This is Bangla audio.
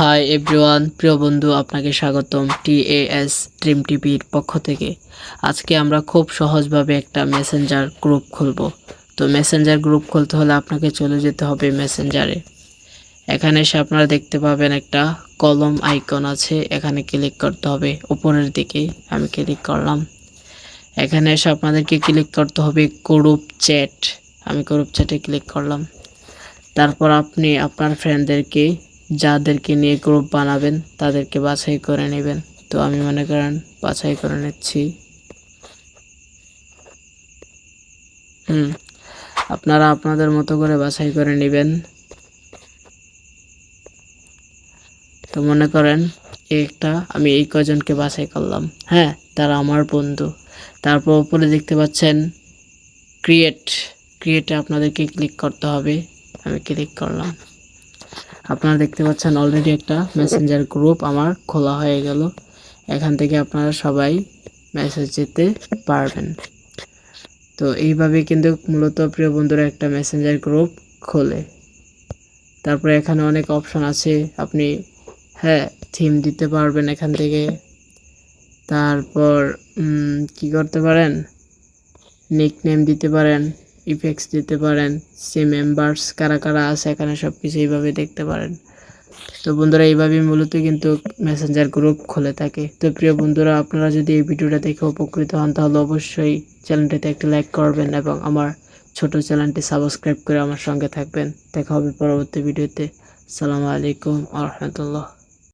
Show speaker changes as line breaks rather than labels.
হাই এভরিওয়ান প্রিয় বন্ধু, আপনাকে স্বাগতম টিএএস ড্রিম টিভির পক্ষ থেকে। আজকে আমরা খুব সহজভাবে একটা মেসেঞ্জার গ্রুপ খুলব। তো মেসেঞ্জার গ্রুপ খুলতে হলে আপনাকে চলে যেতে হবে মেসেঞ্জারে এখানে এসে আপনারা দেখতে পাবেন একটা কলম আইকন আছে, এখানে ক্লিক করতে হবে। উপরের দিকে আমি ক্লিক করলাম। এখানে এসে আপনাদেরকে ক্লিক করতে হবে গ্রুপ চ্যাট আমি গ্রুপ চ্যাটে ক্লিক করলাম। তারপর আপনি আপনার ফ্রেন্ডদেরকে যাদেরকে নিয়ে গ্রুপ বানাবেন, তাদেরকে বাছাই করে নেবেন। তো আমি মনে করেন বাছাই করে নিচ্ছি। হুম, আপনারা আপনাদের মতো করে বাছাই করে নেবেন। তো মনে করেন একটা, আমি এই কজনকে বাছাই করলাম। হ্যাঁ তারা আমার বন্ধু। তারপর উপরে দেখতে পাচ্ছেন ক্রিয়েট ক্রিয়েটে আপনাদেরকে ক্লিক করতে হবে। আমি ক্লিক করলাম। আপনারা দেখতে পাচ্ছেন অলরেডি একটা মেসেঞ্জার গ্রুপ আমার খোলা হয়ে গেল। এখান থেকে আপনারা সবাই মেসেজ যেতে পারবেন। তো এইভাবে কিন্তু মূলত প্রিয় বন্ধুরা একটা মেসেঞ্জার গ্রুপ খোলে। তারপরে এখানে অনেক অপশন আছে। আপনি হ্যাঁ থিম দিতে পারবেন এখান থেকে। তারপর কি করতে পারেন? নিক নেম দিতে পারেন। ইফেক্টস দিতে পারেন সে মেম্বার্স কারা কারা আছে এখানে সব কিছু এইভাবে দেখতে পারেন। তো বন্ধুরা, এইভাবেই মূলত কিন্তু মেসেঞ্জার গ্রুপ খুলে থাকে। তো প্রিয় বন্ধুরা, আপনারা যদি এই ভিডিওটা দেখে উপকৃত হন, তাহলে অবশ্যই চ্যানেলটিতে একটি লাইক করবেন এবং আমার ছোট চ্যানেলটি সাবস্ক্রাইব করে আমার সঙ্গে থাকবেন। দেখা হবে পরবর্তী ভিডিওতে। সালামু আলাইকুম আ